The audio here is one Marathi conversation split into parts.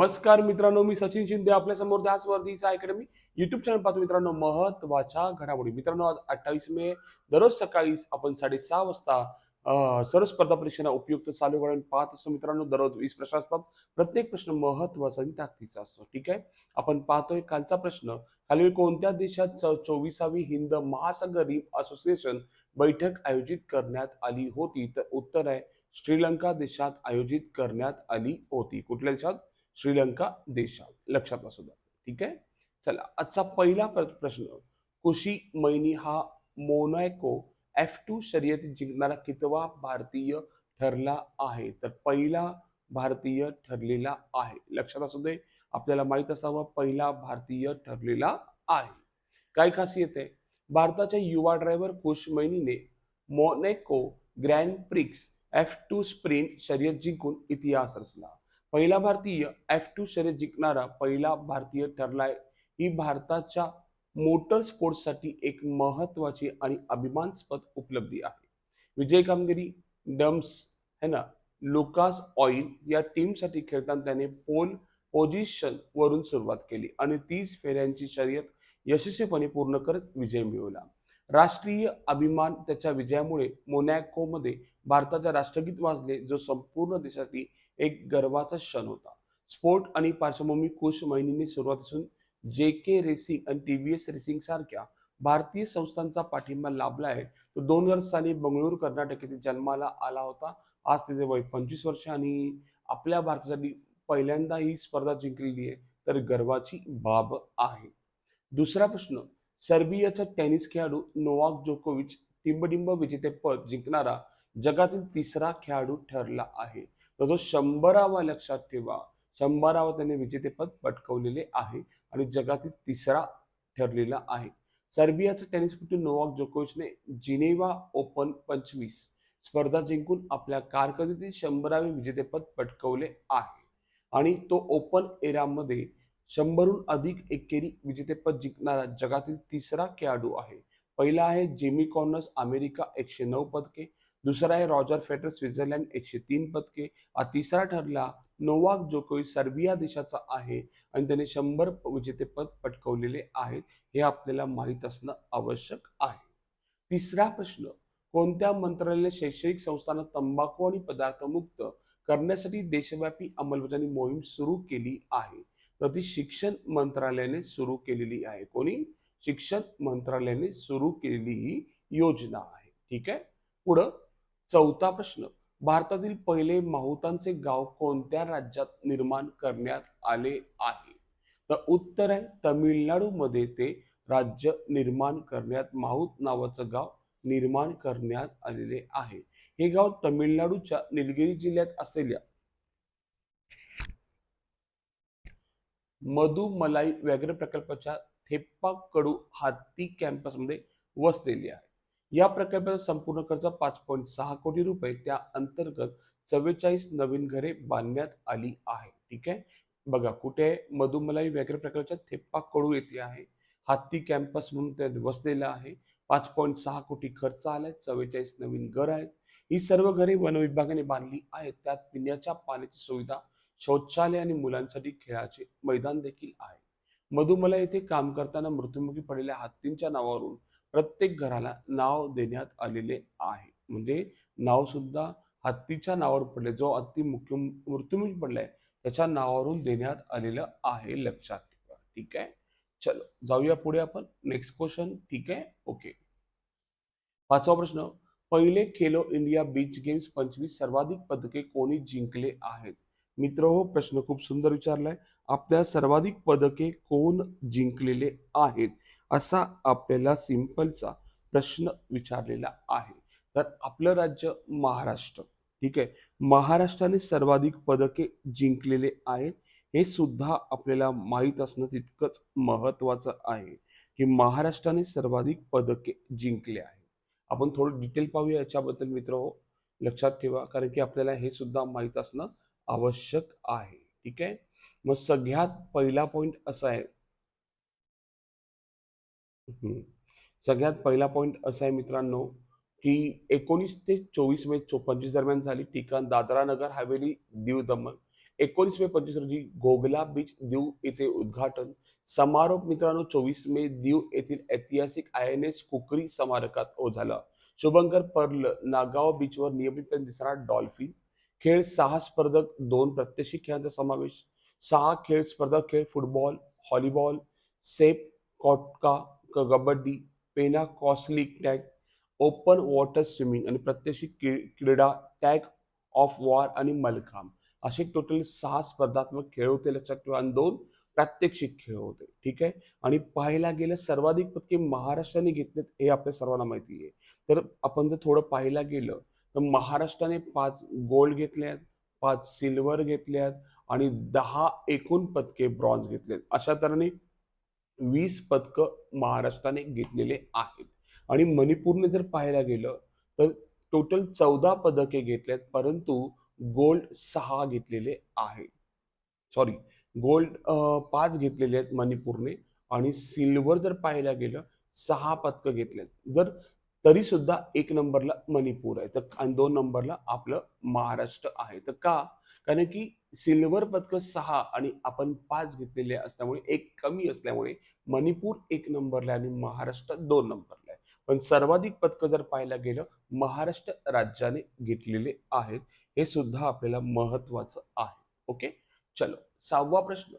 नमस्कार मित्रांनो मी सचिन शिंदे आपल्यासमोर दास वर्धीचा अकॅडमी युट्यूब चॅनल पाहतो मित्रांनो. महत्त्वाच्या घडामोडी. मित्रांनो आज अठ्ठावीस मे दररोज सकाळी आपण साडेसहा वाजता सर्व स्पर्धा परीक्षांना उपयुक्त चालू घडामोडी पाहत असतो मित्रांनो. दररोज वीस प्रश्न असतात. प्रत्येक प्रश्न महत्त्वाचा आणि ताकदीचा असतो. ठीक आहे? आपण पाहतोय कालचा प्रश्न. खालील कोणत्या देशात चोवीसावी हिंद महासागर असोसिएशन बैठक आयोजित करण्यात आली होती? तर उत्तर आहे श्रीलंका देशात आयोजित करण्यात आली होती. कुठल्या देशात? श्रीलंका देशात. लक्षात असू द्या. ठीक आहे? चला आजचा पहिला प्रश्न. कुशी मैनी हा मोनॅको एफ टू शर्यतीत जिंकणारा कितवा भारतीय ठरला आहे? तर पहिला भारतीय ठरलेला आहे. लक्षात असू दे आपल्याला माहीत असावं पहिला भारतीय ठरलेला आहे. काय खासियत आहे? भारताच्या युवा driver Kush मैनीने Monaco Grand Prix F two sprint शर्यत जिंकून इतिहास रचला. पहिला भारतीय एफ टू शर्यत जिंकणारा पहिला भारतीय ठरलाय. ही भारताच्या मोटर स्पोर्ट्ससाठी एक महत्वाची आणि अभिमानास्पद उपलब्धी आहे. विजय कामगिरी डम्स है ना? लुकास ऑइल या टीमसाठी खेळताना त्याने पोल पोझिशन वरून सुरुवात केली आणि तीस फेऱ्यांची शर्यत यशस्वीपणे पूर्ण करत विजय मिळवला. राष्ट्रीय अभिमान त्याच्या विजयामुळे मोनॅकोमध्ये भारताचे राष्ट्रगीत वाजले जो संपूर्ण देशासाठी एक गर्वाचा क्षण होता. स्पोर्ट आणि पार्श्वभूमी कुश सुरुवात असून जे के रेसिंग आणि टी व्ही एस रेसिंग सारख्या भारतीय संस्थांचा पाठिंबा लाभला आहे. तो दोन हजार साली बंगळुरू कर्नाटक येथे जन्माला आला होता. आज त्याचे वय पंचवीस वर्ष आणि आपल्या भारतासाठी पहिल्यांदा ही स्पर्धा जिंकलेली आहे तर गर्वाची बाब आहे. दुसरा प्रश्न सर्बियाचा टेनिस खेळाडू नोवाक जोकोविच टिंबडिंब विजेतेपद जिंकणारा जगातील तिसरा खेळाडू ठरला आहे. तर तो शंभरावा लक्षात ठेवा. शंभरावा त्याने विजेतेपद पटकवलेले आहे आणि जगातील तिसरा ठरलेला आहे. सर्बियाचा टेनिसपटू नोवाक जोकोविचने जिनेवा ओपन पंचवीस स्पर्धा जिंकून आपल्या कारकिर्दीतील शंभरावे विजेतेपद पटकवले आहे. आणि तो ओपन एरामध्ये शंभरहून अधिक एकेरी विजेतेपद जिंकणारा जगातील तिसरा खेळाडू आहे. पहिला आहे जेमी कॉर्नस अमेरिका एकशे नऊ पदके दुसरा आहे रॉजर फेडर स्वित्झर्लंड एकशे तीन पदके. तिसरा ठरला नोवाक जोकोविच सर्बिया देशाचा आहे आणि त्याने शंभर विजेतेपद पटकवलेले आहेत हे आपल्याला माहीत असणं आवश्यक आहे. तिसरा प्रश्न कोणत्या मंत्रालयाने शैक्षणिक संस्थांना तंबाखू आणि पदार्थ मुक्त करण्यासाठी देशव्यापी अंमलबजावणी मोहीम सुरू केली आहे? तर ती शिक्षण मंत्रालयाने सुरू केलेली आहे. कोणी? शिक्षण मंत्रालयाने सुरू केलेली ही योजना आहे. ठीक आहे? पुढं चौथा प्रश्न. भारतातील पहिले माहुतांचे गाव कोणत्या राज्यात निर्माण करण्यात आले आहे? तर उत्तर आहे तमिळनाडूमध्ये ते राज्य निर्माण करण्यात माहुत नावाचं गाव निर्माण करण्यात आलेले आहे. हे गाव तमिळनाडूच्या निलगिरी जिल्ह्यात असलेल्या मधुमलाई व्याघ्र प्रकल्पाच्या थेप्पाकडू हत्ती कॅम्पसमध्ये वसलेली आहे. या प्रकल्पाचा संपूर्ण खर्च पाच पॉईंट सहा कोटी रुपये. त्या अंतर्गत चव्वेचाळीस नवीन घरे बांधण्यात आली आहे ठीक आहे? बघा कुठे मधुमलाई व्याघ्र प्रकल्पाच्या थेप्पाकडू येथे आहे. हत्ती कॅम्पस म्हणून त्यात वसलेलं आहे. पाच पॉईंट सहा कोटी खर्च आलाय. चव्वेचाळीस नवीन घर आहेत. ही सर्व घरे वन विभागाने बांधली आहेत. त्यात पिण्याच्या पाण्याची सुविधा शौचालय आणि मुलांसाठी खेळाचे मैदान देखील आहे. मधुमला येथे काम करताना मृत्युमुखी पडलेल्या हत्तींच्या नावावरून प्रत्येक घराला नाव देण्यात आलेले आहे. म्हणजे नाव सुद्धा हत्तीच्या नावावर पडले. जो हत्ती मुख्य मृत्युमुखी पडलाय त्याच्या नावावरून देण्यात आलेलं आहे लक्षात ठेवा. ठीक आहे? चलो जाऊया पुढे आपण. नेक्स्ट क्वेश्चन ठीक आहे? ओके पाचवा प्रश्न. पहिले खेलो इंडिया बीच गेम्स पंचवीस सर्वाधिक पदके कोणी जिंकले आहेत? मित्र हो प्रश्न खूप सुंदर विचारलाय. आपल्या सर्वाधिक पदके कोण जिंकलेले आहेत असा आपल्याला सिंपलचा प्रश्न विचारलेला आहे. तर आपलं राज्य महाराष्ट्र. ठीक आहे? महाराष्ट्राने सर्वाधिक पदके जिंकलेले आहेत. हे सुद्धा आपल्याला माहीत असणं तितकंच महत्वाचं आहे की महाराष्ट्राने सर्वाधिक पदके जिंकले आहे आपण थोडं डिटेल पाहूया याच्याबद्दल मित्र हो. लक्षात ठेवा कारण की आपल्याला हे सुद्धा माहीत असणं आवश्यक आहे. ठीक आहे? मग सगळ्यात पहिला पॉइंट असा आहे. सगळ्यात पहिला पॉइंट असा आहे मित्रांनो की एकोणीस ते चोवीस मे चो पंचवीस दरम्यान झाली ठिकाण दादरा नगर हवेली दीव दमण एकोणीस मे पंचवीस रोजी गोगला बीच दीव येथे उद्घाटन. समारोप मित्रांनो चोवीस मे दीव येथील ऐतिहासिक आय एन एस कुकरी स्मारकात झाला. शुभंकर पर्ल नागाव बीचवर नियमितपणे दिसणारा डॉल्फिन खेळ सहा स्पर्धक दोन प्रत्यक्षिक खेळांचा समावेश. सहा खेळ स्पर्धा खेळ फुटबॉल हॉलीबॉल सेप कॉटका कबड्डी पेना कॉस्लिक टॅग ओपन वॉटर स्विमिंग आणि प्रात्यक्षिक क्रीडा टॅग ऑफ वॉर आणि मलखांब असे टोटल सहा स्पर्धात्मक खेळ होते लक्षात ठेवा. आणि दोन प्रात्यक्षिक खेळ होते. ठीक आहे? आणि पाहायला गेलं सर्वाधिक पदके महाराष्ट्राने घेतलेत हे आपल्या सर्वांना माहिती आहे. तर आपण जर थोडं पाहायला गेलं तर महाराष्ट्राने पाच गोल्ड घेतले आहेत पाच सिल्वर घेतले आहेत आणि दहा एकूण पदके ब्रॉन्झ घेतले. अशा तऱ्हेने वीस पदकं महाराष्ट्राने घेतलेले आहेत. आणि मणिपूरने जर पाहायला गेलं तर टोटल चौदा पदके घेतलेत परंतु गोल्ड सहा घेतलेले आहे. सॉरी गोल्ड पाच घेतलेले आहेत मणिपूरने आणि सिल्वर जर पाहायला गेलं सहा पदकं घेतलेत. जर तरी सुद्धा एक नंबरला मणिपूर आहे. तर आणि दोन नंबरला आपलं महाराष्ट्र आहे. तर का? कारण की सिल्वर पदकं सहा आणि आपण पाच घेतलेले असल्यामुळे एक कमी असल्यामुळे मणिपूर एक नंबरला आणि महाराष्ट्र दोन नंबरला आहे. पण सर्वाधिक पदकं जर पाहायला गेलं महाराष्ट्र राज्याने घेतलेले आहेत. हे सुद्धा आपल्याला महत्वाचं आहे. ओके? चलो सहावा प्रश्न.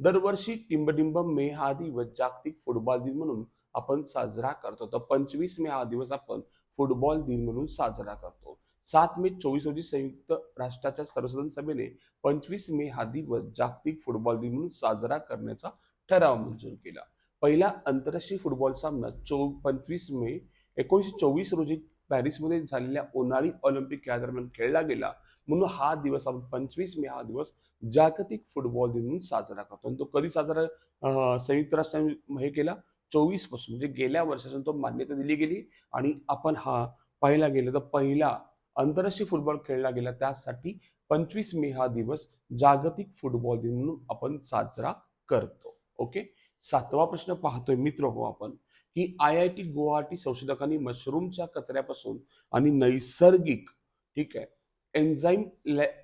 दरवर्षी टिंबटिंब मे हा दिवस जागतिक फुटबॉल दिन म्हणून आपण साजरा करतो. तर पंचवीस मे हा दिवस आपण फुटबॉल दिन म्हणून साजरा करतो. सात मे चोवीस रोजी संयुक्त राष्ट्राच्या सर्वसाधारण सभेने पंचवीस मे हा दिवस जागतिक फुटबॉल दिन म्हणून साजरा करण्याचा ठराव मंजूर केला. पहिला आंतरराष्ट्रीय फुटबॉल सामना चो पंचवीस मे एकोणीसशे चोवीस रोजी पॅरिसमध्ये झालेल्या उन्हाळी ऑलिम्पिक खेळादरम्यान खेळला गेला. म्हणून हा दिवस आपण पंचवीस मे हा दिवस जागतिक फुटबॉल दिन म्हणून साजरा करतो. आणि तो कधी साजरा संयुक्त राष्ट्राने हे केला? चोवीसपासून. म्हणजे गेल्या वर्षापासून तो मान्यता दिली गेली आणि आपण हा पाहिला गेलं. तर पहिला आंतरराष्ट्रीय फुटबॉल खेळला गेला. त्यासाठी पंचवीस मे हा दिवस जागतिक फुटबॉल दिन म्हणून आपण साजरा करतो. ओके? सातवा प्रश्न पाहतोय मित्र हो आपण की आय आय टी गुवाहाटी संशोधकांनी मशरूमच्या कचऱ्यापासून आणि नैसर्गिक ठीक आहे एन्झाईम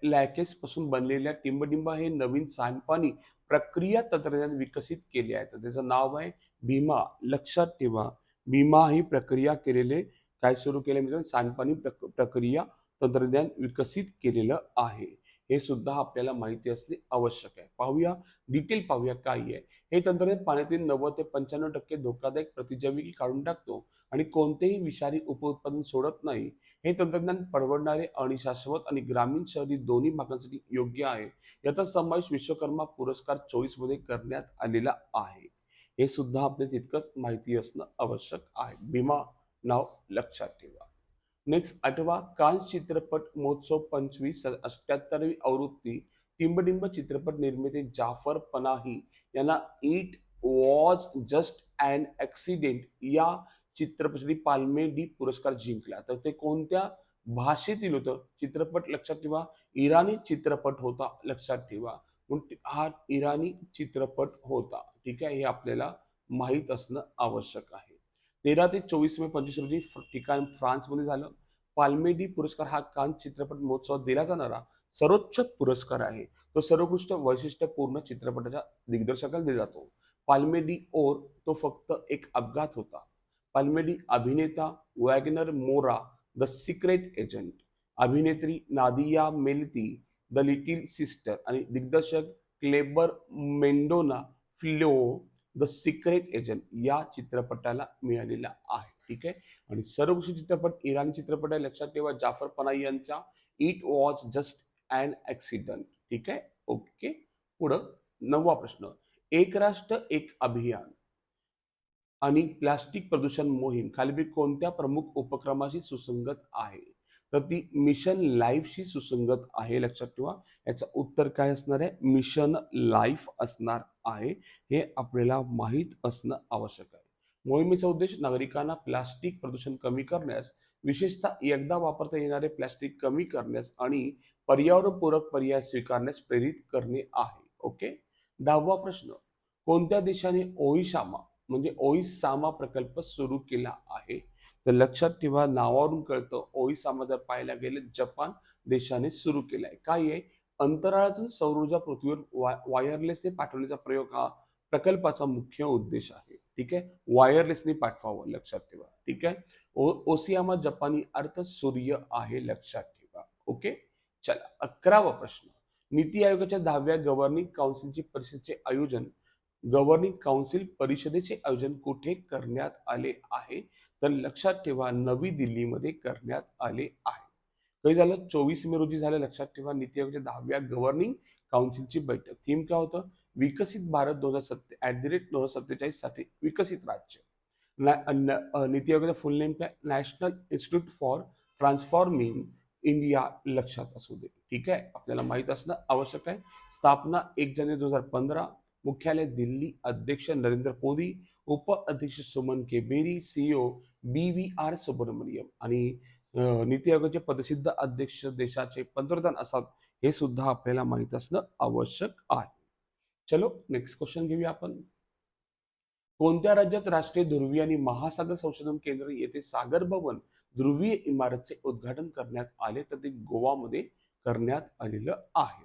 लॅकेस पासून बनलेल्या टिंबडिंबा हे नवीन सांडपाणी प्रक्रिया तंत्रज्ञान विकसित केले आहे. तर त्याचं नाव आहे भीमा. लक्षात ठेवा भीमा ही प्रक्रिया केलेले काय सुरू केलं मित्रांनो? सांडपाणी प्रक प्रक्रिया तंत्रज्ञान विकसित केलेलं आहे. हे सुद्धा आपल्याला माहिती असणे आवश्यक आहे. पाहूया डिटेल पाहूया काय आहे. हे तंत्रज्ञान पाण्यातील नव्वद ते पंच्याण्णव टक्के धोकादायक प्रतिजैविकी काढून टाकतो आणि कोणतेही विषारी उपउत्पादन सोडत नाही. हे तंत्रज्ञान परवडणारे आणि शाश्वत आणि ग्रामीण शहरी दोन्ही भागांसाठी योग्य आहे. याचा समावेश विश्वकर्मा पुरस्कार चोवीसमध्ये करण्यात आलेला आहे. हे सुद्धा आपल्याला तितकंच माहिती असणं आवश्यक आहे. भीमा नाव लक्षात ठेवा. नेक्स्ट आठवा कान चित्रपट महोत्सव पंचवीस अठ्याहत्तरवी आवृत्ती टिंबडिंब चित्रपट निर्माते जाफर पनाही यांना it was just and accident या चित्रपटासाठी पाल्मे डी पुरस्कार जिंकला. तर ते कोणत्या भाषेतील होतं? चित्रपट लक्षात ठेवा. इराणी चित्रपट होता लक्षात ठेवा. हा इराणी चित्रपट होता. ठीक आहे हे आपल्याला माहीत असणं आवश्यक आहे. तेरा ते चोवीस मे पंचवीस रोजी ठिकाण फ्रान्समध्ये झालं. पाल्मेडी पुरस्कार हा कान चित्रपट महोत्सवात दिला जाणारा सर्वोच्च पुरस्कार आहे. तो सर्वोत्कृष्ट वैशिष्ट्यपूर्ण चित्रपटाच्या दिग्दर्शकाला दिला जातो. पाल्मेडी ओर तो फक्त एक अपघात होता. पाल्मेडी अभिनेता Wagner Moura the secret agent अभिनेत्री Nadia Melliti the little sister आणि दिग्दर्शक Kleber Mendonca Filho the secret agent या चित्रपटाला मिळालेला आहे. ठीक आहे? आणि सर्वोत्कृष्ट चित्रपट इराणी चित्रपट आहे. लक्षात ठेवा जाफर पनाई यांचा it was just and accident ठीक आहे? ओके पुढं नववा प्रश्न. एक राष्ट्र एक अभियान. आणि प्लास्टिक प्रदूषण मोहीम. खालीपैकी कोणत्या प्रमुख उपक्रमाशी सुसंगत आहे? तर ती मिशन लाईफशी सुसंगत आहे लक्षात ठेवा. याचं उत्तर काय असणार आहे? मिशन लाईफ असणार आहे. हे आपल्याला माहीत असणं आवश्यक आहे. मोहिमेचा उद्देश नागरिकांना प्लास्टिक प्रदूषण कमी करण्यास विशेषतः एकदा वापरता येणारे प्लास्टिक कमी करण्यास आणि पर्यावरणपूरक पर्याय स्वीकारण्यास प्रेरित करणे आहे. ओके? दहावा प्रश्न. कोणत्या देशाने ओईशामा म्हणजे ओईसामा प्रकल्प सुरू केला आहे? तर लक्षात ठेवा नावावरून कळतं. ओईसामा जर पाहायला गेले जपान देशाने सुरू केलाय. काय आहे? अंतराळातून सौरऊर्जा पृथ्वीवर वा- वायरलेसने पाठवण्याचा प्रयोग हा प्रकल्पाचा मुख्य उद्देश आहे. ठीक आहे? वायरलेसने पाठवावं लक्षात ठेवा. ठीक आहे? ओ ओसियामा जपानी अर्थ सूर्य आहे लक्षात ठेवा. ओके? चला अकरावा प्रश्न. नीती आयोगाच्या दहाव्या गव्हर्निंग काउन्सिलची परिषदेचे आयोजन गव्हर्निंग काउन्सिल परिषदेचे आयोजन कुठे करण्यात आले आहे? तर लक्षात ठेवा नवी दिल्लीमध्ये करण्यात आले आहे. काही झालं? चोवीस मे रोजी झालं. लक्षात ठेवा नीती आयोगाच्या दहाव्या गव्हर्निंग काउन्सिलची बैठक. थीम काय होतं? विकसित भारत दोन हजार सत्ते ऍट द रेट दोन हजार सत्तेचाळीससाठी विकसित राज्य. नीती आयोगाचा फुल नेम काय? National institute for transforming India लक्षात असू दे. ठीक आहे? आपल्याला माहीत असणं आवश्यक आहे. स्थापना एक जानेवारी दोन हजार पंधरा. मुख्यालय दिल्ली अध्यक्ष नरेंद्र मोदी. उप अध्यक्ष Suman K Bery CEO B V R Subrahmanyam आणि नीती आयोगाचे पदसिद्ध अध्यक्ष देशाचे पंतप्रधान असतात हे सुद्धा आपल्याला माहीत असणं आवश्यक आहे. चलो नेक्स्ट क्वेश्चन घेऊया आपण. कोणत्या राज्यात राष्ट्रीय ध्रुवीय आणि महासागर संशोधन केंद्र येथे सागर भवन ध्रुवीय इमारतचे उद्घाटन करण्यात आले तर ते गोवामध्ये करण्यात आलेलं आहे?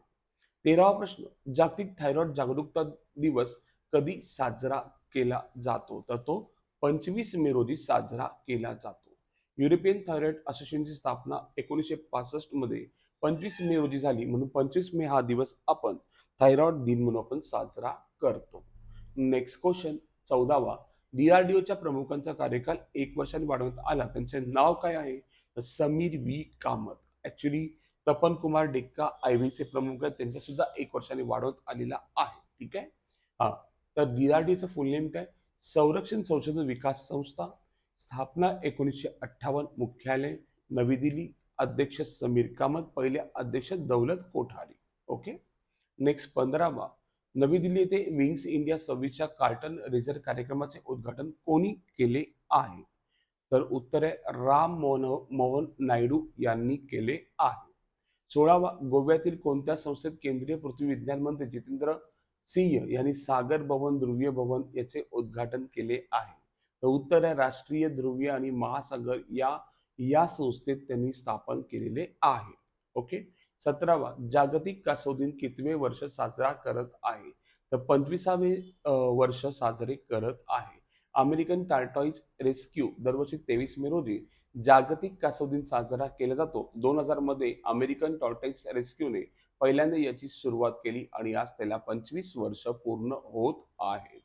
तेरावा प्रश्न जागतिक थायरॉइड जागरूकता दिवस कधी साजरा केला जातो. तर तो पंचवीस मे रोजी साजरा केला जातो. युरोपियन थायरॉइड असोसिएशनची स्थापना एकोणीसशे पासष्टमध्ये पंचवीस मे रोजी झाली. म्हणून पंचवीस मे हा दिवस आपण थायरॉइड दिन म्हणून आपण साजरा करतो. Next question चौदावा. डीआरडीओच्या प्रमुखांचा कार्यकाल एक वर्षाने वाढवण्यात आला. त्यांचे नाव काय आहे? तर समीर व्ही. कामत. ऍक्च्युली तपन कुमार डेक्का आयव्हीचे प्रमुख आहेत. त्यांच्या सुद्धा एक वर्षाने वाढवत आलेला आहे. ठीक आहे? हा. तर डीआरडीओचं फुल नेम काय? संरक्षण संशोधन विकास संस्था स्थापना एकोणीसशे अठ्ठावन्न मुख्यालय नवी दिल्ली अध्यक्ष समीर कामत पहिले अध्यक्ष दौलत कोठारी. ओके? नेक्स्ट पंधरावा. नवी दिल्ली येथे विंग्स इंडिया सव्वीसच्या कार्टन रेझर कार्यक्रमाचे उद्घाटन कोणी केले आहे? तर उत्तर आहे राम मोहन मोहन नायडू यांनी केले आहे. सोळावा. गोव्यातील कोणत्या संस्थेत केंद्रीय पृथ्वी विज्ञान मंत्री जितेंद्र सिंह यांनी सागर भवन ध्रुवीय भवन याचे उद्घाटन केले आहे. तर उत्तर आहे राष्ट्रीय ध्रुवीय आणि महासागर या या संस्थेत त्यांनी स्थापन केलेले आहे. ओके? सतरावा जागतिक कासोदिन कितवे वर्ष साजरा करत आहे? तर पंचवीसावे वर्ष साजरे करत आहे. अमेरिकन टार्टॉईज रेस्क्यू दरवर्षी तेवीस मे रोजी जागतिक कासोदिन साजरा केला जातो. दोन हजारमध्ये अमेरिकन टॉर्टाईज रेस्क्यूने पहिल्यांदा याची सुरुवात केली आणि आज त्याला पंचवीस वर्ष पूर्ण होत आहेत.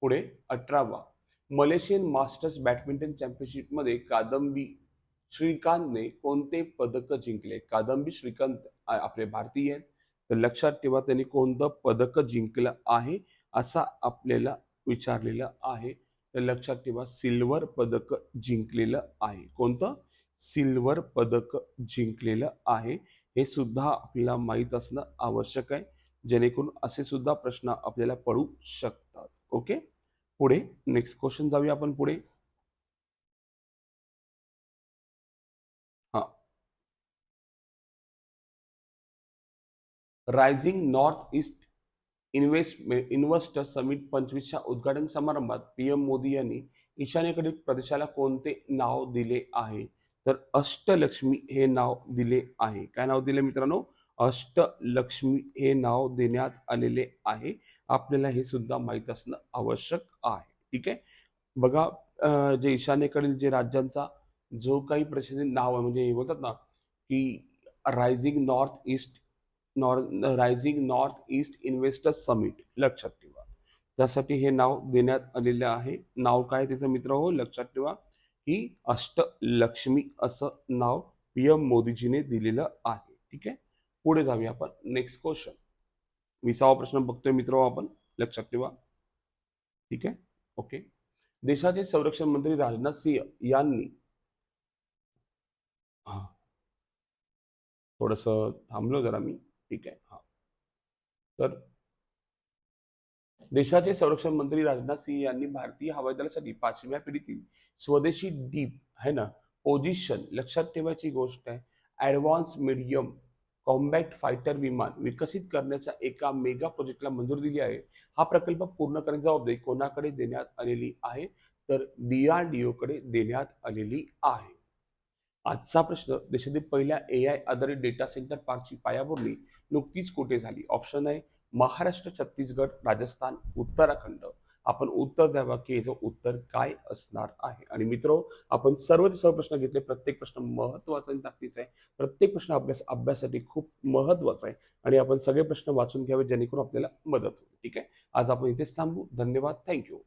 पुढे अठरावा. मलेशियन मास्टर्स बॅडमिंटन चॅम्पियनशिपमध्ये कादंबी श्रीकांतने कोणते पदक जिंकले? कादंबी श्रीकांत आपले भारतीय आहेत. तर लक्षात ठेवा त्यांनी कोणतं पदक जिंकलं आहे असा आपल्याला विचारलेलं आहे. तर लक्षात ठेवा सिल्वर पदक जिंकलेलं आहे. कोणतं? सिल्वर पदक जिंकलेलं आहे. हे सुद्धा आपल्याला माहीत असणं आवश्यक आहे. जेणेकरून असे सुद्धा प्रश्न आपल्याला पडू शकतात. ओके? पुढे नेक्स्ट क्वेश्चन जाऊया आपण पुढे. हा. Rising north east investment investor summit पंचवीसच्या उद्घाटन समारंभात पीएम मोदी यांनी ईशान्येकडील प्रदेशाला कोणते नाव दिले आहे? तर अष्टलक्ष्मी हे नाव दिले आहे. काय नाव दिले मित्रांनो? अष्टलक्ष्मी हे नाव देण्यात आलेले आहे. आपल्याला हे सुद्धा माहीत असणं आवश्यक आहे. ठीक आहे? बघा जे ईशान्येकडील जे राज्यांचा जो काही प्रसिद्ध नाव आहे म्हणजे हे बोलतात ना की rising north east north rising north east investor summit लक्षात ठेवा. त्यासाठी हे नाव देण्यात आलेलं आहे. नाव काय त्याचं मित्र हो? लक्षात ठेवा. ही अष्टलक्ष्मी असं नाव पी एम मोदीजीने दिलेलं आहे. ठीक आहे? पुढे जाऊया आपण. नेक्स्ट क्वेश्चन विसावा प्रश्न बघतोय मित्र आपण. लक्षात ठेवा. ठीक आहे? ओके देशाचे संरक्षण मंत्री राजनाथ सिंह यांनी हा. थोडस थांबलो जरा मी. ठीक आहे? हा. तर देशाचे संरक्षण मंत्री राजनाथ सिंह यांनी भारतीय हवाई दलासाठी पाचव्या पिढीतील स्वदेशी डीप आहे ना पोझिशन लक्षात ठेवायची गोष्ट आहे. ॲडव्हान्स मीडियम कॉम्बॅक्ट फायटर विमान विकसित करण्याचा एका मेगा प्रोजेक्टला मंजुरी दिली आहे. हा प्रकल्प पूर्ण करण्याची जबाबदारी कोणाकडे देण्यात आलेली आहे? तर डीआरडीओ कडे देण्यात आलेली आहे. आजचा प्रश्न देशातील पहिल्या ए आय आधारित डेटा सेंटर पार्कची पायाभरणी नुकतीच कुठे झाली? ऑप्शन आहे महाराष्ट्र छत्तीसगड राजस्थान उत्तराखंड. आपण उत्तर द्यावा की याचं उत्तर काय असणार आहे? आणि मित्र आपण सर्वचे सर्व प्रश्न घेतले. प्रत्येक प्रश्न महत्त्वाचा आणि ताकदीचा आहे. प्रत्येक प्रश्न अभ्यास अभ्यासासाठी खूप महत्त्वाचा आहे. आणि आपण सगळे प्रश्न वाचून घ्यावे जेणेकरून आपल्याला मदत होईल. ठीक आहे? आज आपण इथेच थांबू. धन्यवाद. थँक्यू